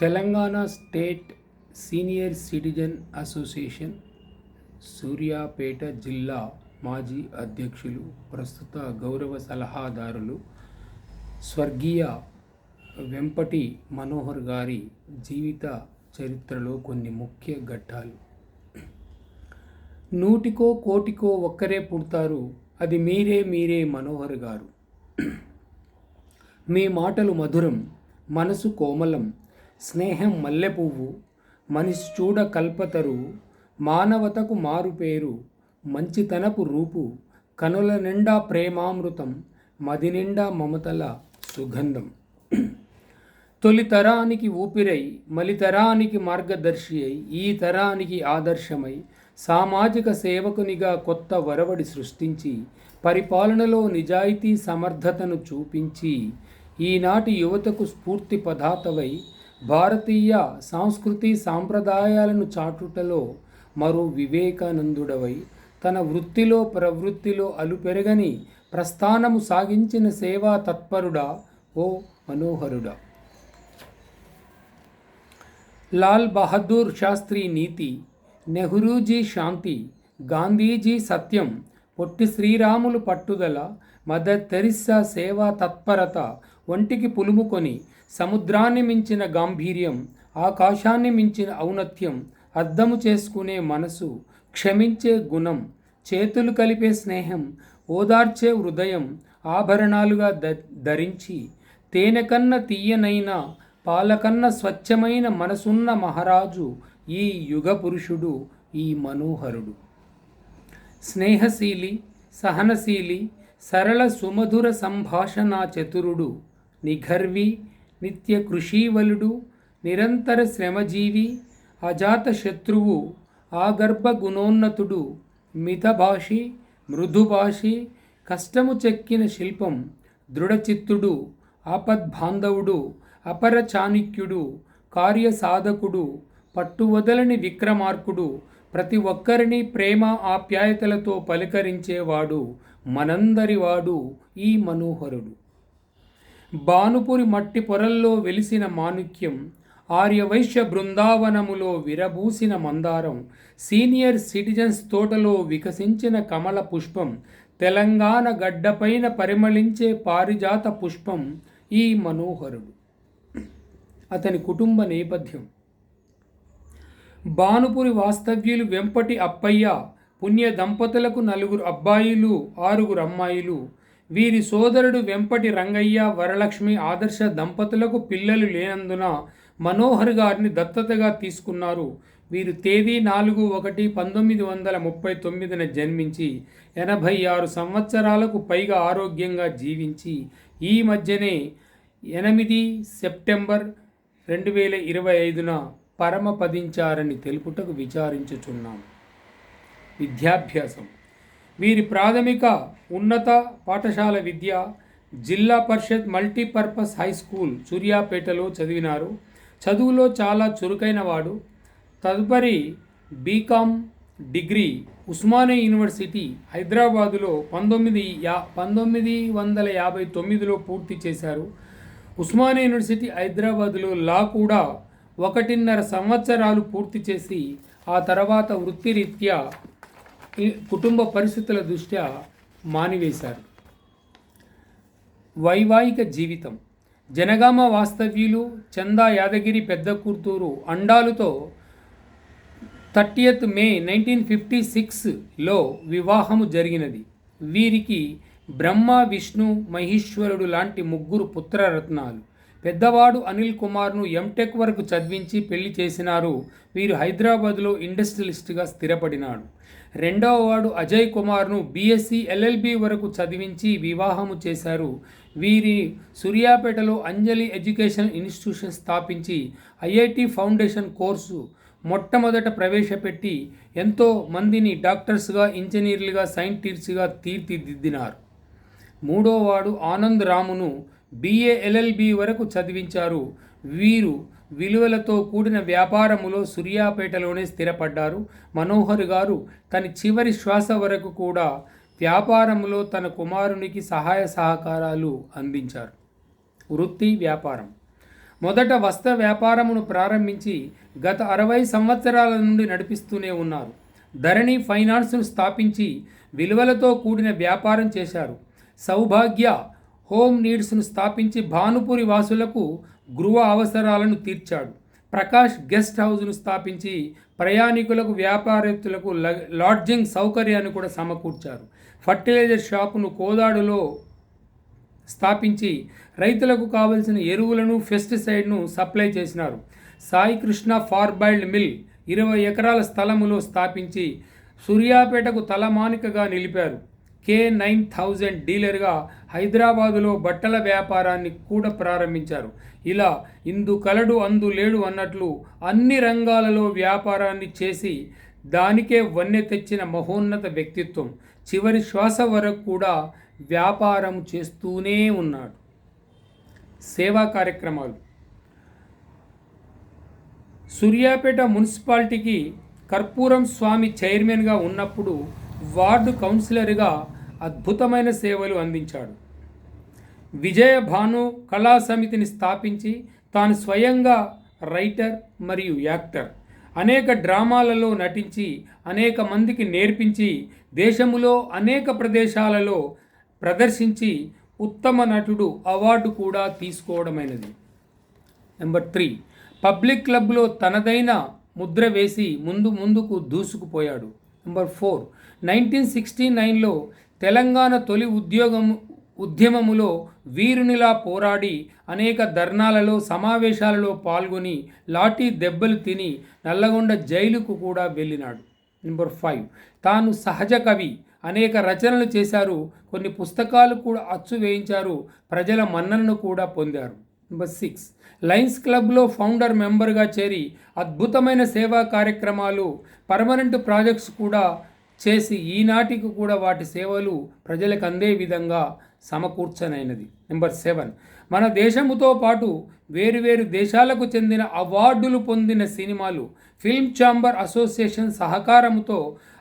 Telangana state senior citizen association Suryapet జిల్లా మాజీ అధ్యక్షులు ప్రస్తుత గౌరవ సలహాదారులు స్వర్గీయ వెంపటి మనోహర్ గారి జీవిత చరిత్రలో కొన్ని ముఖ్య ఘట్టాలు. నూటికో కోటికో ఒక్కరే పుడతారు అది మీరే మీరే మనోహర్ గారు. మీ మాటలు మధురం మనసు కోమలం స్నేహం మల్లెపువ్వు మనిషి చూడ కల్పతరు మానవతకు మారుపేరు మంచితనపు రూపు కనుల నిండా ప్రేమామృతం మది నిండా మమతల సుగంధం. తొలి తరానికి ఊపిరై మలితరానికి మార్గదర్శి అయి ఈ తరానికి ఆదర్శమై సామాజిక సేవకునిగా కొత్త వరవడి సృష్టించి పరిపాలనలో నిజాయితీ సమర్థతను చూపించి ఈనాటి యువతకు స్ఫూర్తి పదాతవై భారతీయ సంస్కృతి సాంప్రదాయాలను చాటుటలో మరో వివేకానందుడవై తన వృత్తిలో ప్రవృత్తిలో అలుపెరగని ప్రస్థానము సాగించిన సేవా తత్పరుడా ఓ మనోహరుడా. లాల్ బహదూర్ శాస్త్రి నీతి నెహ్రూజీ శాంతి గాంధీజీ సత్యం పొట్టి శ్రీరాములు పట్టుదల మదర్ తెరిస్సా సేవా తత్పరత ఒంటికి పులుముకొని సముద్రాన్ని మించిన గాంభీర్యం ఆకాశాన్ని మించిన ఔన్నత్యం అర్థము చేసుకునే మనసు క్షమించే గుణం చేతులు కలిపే స్నేహం ఓదార్చే హృదయం ఆభరణాలుగా ద ధరించి తేనెకన్న తీయనైన పాలకన్న స్వచ్ఛమైన మనసున్న మహారాజు ఈ యుగ పురుషుడు ఈ మనోహరుడు. స్నేహశీలి సహనశీలి సరళ సుమధుర సంభాషణ చతురుడు నిఘర్వి నిత్య కృషీవలుడు నిరంతర శ్రమజీవి అజాత శత్రువు ఆగర్భ గుణోన్నతుడు మితభాషి మృదుభాషి కష్టము చెక్కిన శిల్పం దృఢచిత్తుడు ఆపద్బాంధవుడు అపర చాణిక్యుడు కార్యసాధకుడు పట్టువదలని విక్రమార్కుడు ప్రతి ఒక్కరిని ప్రేమ ఆప్యాయతలతో పలకరించేవాడు మనందరివాడు ఈ మనోహరుడు. భానుపురి మట్టి పొరల్లో వెలిసిన మాణిక్యం ఆర్యవైశ్య బృందావనములో విరబూసిన మందారం సీనియర్ సిటిజన్స్ తోటలో వికసించిన కమల పుష్పం తెలంగాణ గడ్డపైన పరిమళించే పారిజాత పుష్పం ఈ మనోహరుడు. అతని కుటుంబ నేపథ్యం. భానుపురి వాస్తవ్యులు వెంపటి అప్పయ్య పుణ్య దంపతులకు నలుగురు అబ్బాయిలు ఆరుగురు అమ్మాయిలు వీరి సోదరుడు వెంపటి రంగయ్య వరలక్ష్మి ఆదర్శ దంపతులకు పిల్లలు లేనందున మనోహర్ గారిని దత్తతగా తీసుకున్నారు. వీరు తేదీ నాలుగు ఒకటి పంతొమ్మిది వందల ముప్పై తొమ్మిదిన జన్మించి ఎనభై ఆరు సంవత్సరాలకు పైగా ఆరోగ్యంగా జీవించి ఈ మధ్యనే ఎనిమిది సెప్టెంబర్ రెండు వేల ఇరవై ఐదున పరమపదించారని తెలుపుటకు విచారించుచున్నాం. విద్యాభ్యాసం. వీరి ప్రాథమిక ఉన్నత పాఠశాల విద్య జిల్లా పరిషత్ మల్టీపర్పస్ హై స్కూల్ సూర్యాపేటలో చదివినారు. చదువులో చాలా చురుకైన వాడు. తదుపరి బీకామ్ డిగ్రీ ఉస్మానియా యూనివర్సిటీ హైదరాబాదులో పంతొమ్మిది యా పంతొమ్మిది వందల యాభై తొమ్మిదిలో పూర్తి చేశారు. ఉస్మానియా యూనివర్సిటీ హైదరాబాదులో లా కూడా ఒకటిన్నర సంవత్సరాలు పూర్తి చేసి ఆ తర్వాత వృత్తిరీత్యా కుటుంబ పరిస్థితుల దృష్ట్యా మానివేశారు. వైవాహిక జీవితం. జనగామ వాస్తవ్యులు చందా యాదగిరి పెద్ద కూర్తూరు అండాలుతో థర్టీయత్ మే నైన్టీన్ ఫిఫ్టీ సిక్స్లో వివాహము జరిగినది. వీరికి బ్రహ్మ విష్ణు మహేశ్వరుడు లాంటి ముగ్గురు పుత్రరత్నాలు. పెద్దవాడు అనిల్ కుమార్ను ఎంటెక్ వరకు చదివించి పెళ్ళి చేసినారు. వీరు హైదరాబాద్లో ఇండస్ట్రియలిస్ట్గా స్థిరపడినాడు. రెండవ వాడు అజయ్ కుమార్ను బీఎస్సీ ఎల్ఎల్బి వరకు చదివించి వివాహము చేశారు. వీరి సూర్యాపేటలో అంజలి ఎడ్యుకేషన్ ఇన్స్టిట్యూషన్ స్థాపించి ఐఐటి ఫౌండేషన్ కోర్సు మొట్టమొదట ప్రవేశపెట్టి ఎంతో మందిని డాక్టర్స్గా ఇంజనీర్లుగా సైంటిస్ట్గా తీర్చిదిద్దినారు. మూడో వాడు ఆనంద్ రామును బీఏ ఎల్ఎల్బి వరకు చదివించారు. వీరు విలువలతో కూడిన వ్యాపారములో సూర్యాపేటలోనే స్థిరపడ్డారు. మనోహర్ గారు తన చివరి శ్వాస వరకు కూడా వ్యాపారంలో తన కుమారునికి సహాయ సహకారాలు అందించారు. వృత్తి వ్యాపారం. మొదట వస్త్ర వ్యాపారమును ప్రారంభించి గత అరవై సంవత్సరాల నుండి నడిపిస్తూనే ఉన్నారు. ధరణి ఫైనాన్స్ను స్థాపించి విలువలతో కూడిన వ్యాపారం చేశారు. సౌభాగ్య హోమ్ నీడ్స్ను స్థాపించి భానుపూరి వాసులకు గృహ అవసరాలను తీర్చాడు. ప్రకాష్ గెస్ట్ హౌస్ను స్థాపించి ప్రయాణికులకు వ్యాపారస్తులకు లాడ్జింగ్ సౌకర్యాన్ని కూడా సమకూర్చారు. ఫర్టిలైజర్ షాపును కోదాడులో స్థాపించి రైతులకు కావలసిన ఎరువులను పెస్టిసైడ్ను సప్లై చేసినారు. సాయి కృష్ణ ఫార్బైల్డ్ మిల్ ఇరవై ఎకరాల స్థలములో స్థాపించి సూర్యాపేటకు తలమానికగా నిలిపారు. కే నైన్ థౌజండ్ డీలర్గా హైదరాబాదులో బట్టల వ్యాపారాన్ని కూడా ప్రారంభించారు. ఇలా ఇందు కలడు అందు లేడు అన్నట్లు అన్ని రంగాలలో వ్యాపారాన్ని చేసి దానికే వన్నె తెచ్చిన మహోన్నత వ్యక్తిత్వం చివరి శ్వాస వరకు కూడా వ్యాపారం చేస్తూనే ఉన్నాడు. సేవా కార్యక్రమాలు. సూర్యాపేట మున్సిపాలిటీకి కర్పూరం స్వామి చైర్మన్గా ఉన్నప్పుడు వార్డు కౌన్సిలర్గా అద్భుతమైన సేవలు అందించాడు. విజయ భాను కళా సమితిని స్థాపించి తాను స్వయంగా రైటర్ మరియు యాక్టర్. అనేక డ్రామాలలో నటించి అనేక మందికి నేర్పించి దేశములో అనేక ప్రదేశాలలో ప్రదర్శించి ఉత్తమ నటుడు అవార్డు కూడా తీసుకోవడమైనది. నెంబర్ త్రీ పబ్లిక్ క్లబ్లో తనదైన ముద్ర వేసి ముందు ముందుకు దూసుకుపోయాడు. నెంబర్ ఫోర్ నైన్టీన్ సిక్స్టీ నైన్లో తెలంగాణ తొలి ఉద్యోగం ఉద్యమములో వీరునిలా పోరాడి అనేక ధర్నాలలో సమావేశాలలో పాల్గొని లాఠీ దెబ్బలు తిని నల్లగొండ జైలుకు కూడా వెళ్ళినాడు. నెంబర్ ఫైవ్ తాను సహజ కవి. అనేక రచనలు చేశారు. కొన్ని పుస్తకాలు కూడా అచ్చు వేయించారు. ప్రజల మన్ననను కూడా పొందారు. నెంబర్ సిక్స్ లయన్స్ క్లబ్లో ఫౌండర్ మెంబర్గా చేరి అద్భుతమైన సేవా కార్యక్రమాలు పర్మనెంట్ ప్రాజెక్ట్స్ కూడా చేసి ఈనాటికి కూడా వాటి సేవలు ప్రజలకు అందే విధంగా సమకూర్చనైనది. నెంబర్ సెవెన్ మన దేశముతో పాటు వేరువేరు దేశాలకు చెందిన అవార్డులు పొందిన సినిమాలు ఫిల్మ్ ఛాంబర్ అసోసియేషన్ సహకారంతో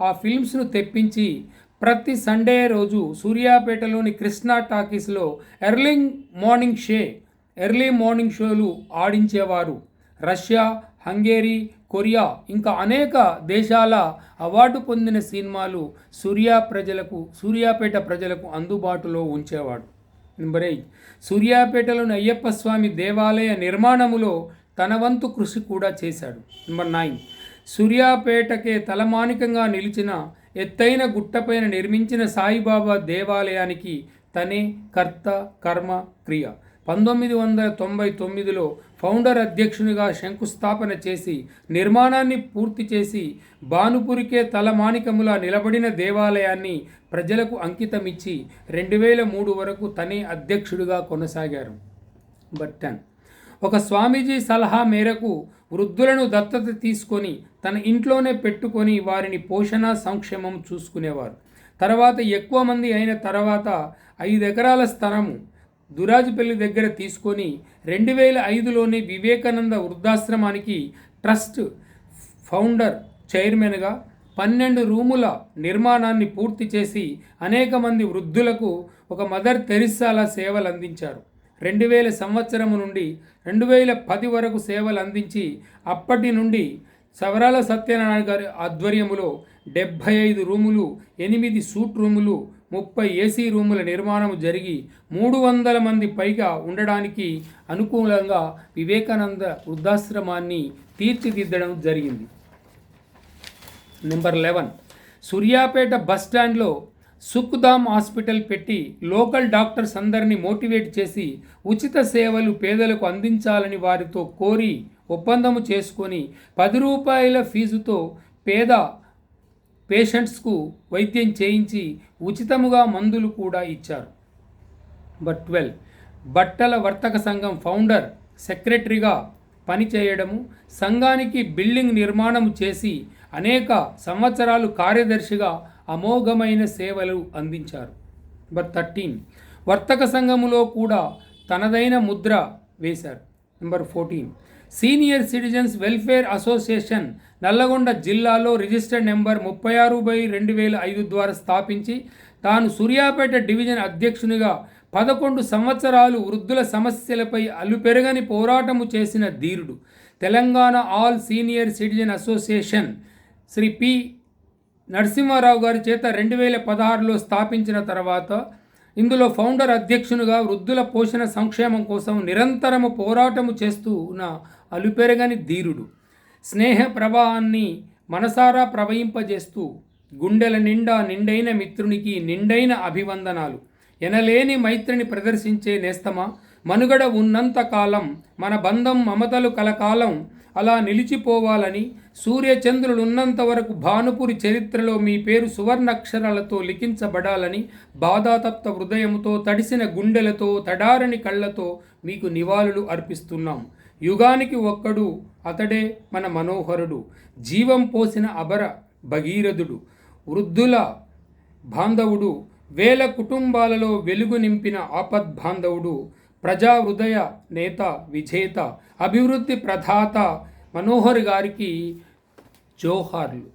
ఆ ఫిల్మ్స్ను తెప్పించి ప్రతి సండే రోజు సూర్యాపేటలోని కృష్ణా టాకీస్లో ఎర్లింగ్ మార్నింగ్ షే ఎర్లీ మార్నింగ్ షోలు ఆడించేవారు. రష్యా హంగేరీ కొరియా ఇంకా అనేక దేశాల అవార్డు పొందిన సినిమాలు సూర్యా ప్రజలకు సూర్యాపేట ప్రజలకు అందుబాటులో ఉంచేవాడు. Number eight. సూర్యాపేటలోని అయ్యప్ప స్వామి దేవాలయ నిర్మాణములో తన వంతు కృషి కూడా చేశాడు. Number nine. సూర్యాపేటకే తలమానికంగా నిలిచిన ఎత్తైన గుట్టపైన నిర్మించిన సాయిబాబా దేవాలయానికి తనే కర్త కర్మ క్రియ. పంతొమ్మిది వందల తొంభై తొమ్మిదిలో ఫౌండర్ అధ్యక్షునిగా శంకుస్థాపన చేసి నిర్మాణాన్ని పూర్తి చేసి భానుపురికే తలమానికములా నిలబడిన దేవాలయాన్ని ప్రజలకు అంకితమిచ్చి రెండు వేల మూడు వరకు తనే అధ్యక్షుడిగా కొనసాగారు. బట్టన్ ఒక స్వామీజీ సలహా మేరకు వృద్ధులను దత్తత తీసుకొని తన ఇంట్లోనే పెట్టుకొని వారిని పోషణ సంక్షేమం చూసుకునేవారు. తర్వాత ఎక్కువ మంది అయిన తర్వాత ఐదు ఎకరాల స్థలము దురాజుపల్లి దగ్గర తీసుకొని రెండు వేల ఐదులోనే వివేకానంద వృద్ధాశ్రమానికి ట్రస్ట్ ఫౌండర్ చైర్మన్గా పన్నెండు రూముల నిర్మాణాన్ని పూర్తి చేసి అనేక మంది వృద్ధులకు ఒక మదర్ తెరిస్సాల సేవలు అందించారు. రెండు వేల సంవత్సరము నుండి రెండు వేల పది వరకు సేవలు అందించి అప్పటి నుండి సవరాల సత్యనారాయణ గారి ఆధ్వర్యములో డెబ్భై ఐదు రూములు ఎనిమిది సూట్ రూములు ముప్పై ఏసీ రూముల నిర్మాణం జరిగి మూడు వందల మంది పైగా ఉండడానికి అనుకూలంగా వివేకానంద వృద్ధాశ్రమాన్ని తీర్చిదిద్దడం జరిగింది. Number eleven. సూర్యాపేట బస్ స్టాండ్లో సుఖ్దామ్ హాస్పిటల్ పెట్టి లోకల్ డాక్టర్స్ అందరినీ మోటివేట్ చేసి ఉచిత సేవలు పేదలకు అందించాలని వారితో కోరి ఒప్పందము చేసుకొని పది రూపాయల ఫీజుతో పేద పేషెంట్స్కు వైద్యం చేయించి ఉచితముగా మందులు కూడా ఇచ్చారు. బట్ ట్వెల్వ్ బట్టల వర్తక సంఘం ఫౌండర్ సెక్రటరీగా పనిచేయడము సంఘానికి బిల్డింగ్ నిర్మాణం చేసి అనేక సంవత్సరాలు కార్యదర్శిగా అమోఘమైన సేవలు అందించారు. బట్ థర్టీన్ వర్తక సంఘములో కూడా తనదైన ముద్ర వేశారు. Number fourteen senior citizens welfare association Nalgonda జిల్లాలో రిజిస్టర్డ్ నెంబర్ ముప్పై ఆరు బై రెండు వేల ఐదు ద్వారా స్థాపించి తాను సూర్యాపేట డివిజన్ అధ్యక్షునిగా పదకొండు సంవత్సరాలు వృద్ధుల సమస్యలపై అలుపెరగని పోరాటము చేసిన ధీరుడు. Telangana all senior citizen association Shri P Narasimha Rao గారి చేత రెండు వేల పదహారులో స్థాపించిన తర్వాత ఇందులో ఫౌండర్ అధ్యక్షునిగా వృద్ధుల పోషణ సంక్షేమం కోసం నిరంతరము పోరాటము చేస్తూ ఉన్న అలుపెరగని ధీరుడు. స్నేహ ప్రవాహాన్ని మనసారా ప్రవహింపజేస్తూ గుండెల నిండా నిండైన మిత్రునికి నిండైన అభివందనాలు. ఎనలేని మైత్రిని ప్రదర్శించే నేస్తమా? మనుగడ ఉన్నంత కాలం మన బంధం మమతలు కలకాలం అలా నిలిచిపోవాలని సూర్యచంద్రులున్నంత వరకు భానుపురి చరిత్రలో మీ పేరు సువర్ణాక్షరాలతో లిఖించబడాలని బాధాతప్త హృదయంతో తడిసిన గుండెలతో తడారని కళ్ళతో మీకు నివాళులు అర్పిస్తున్నాం. యుగానికి ఒక్కడు అతడే మన మనోహరుడు. జీవం పోసిన అబర భగీరథుడు. వృద్ధుల బాంధవుడు. వేల కుటుంబాలలో వెలుగు నింపిన ఆపద్బాంధవుడు. ప్రజా హృదయ నేత విజేత అభివృద్ధి ప్రధాత మనోహర్ గారికి జోహార్లు.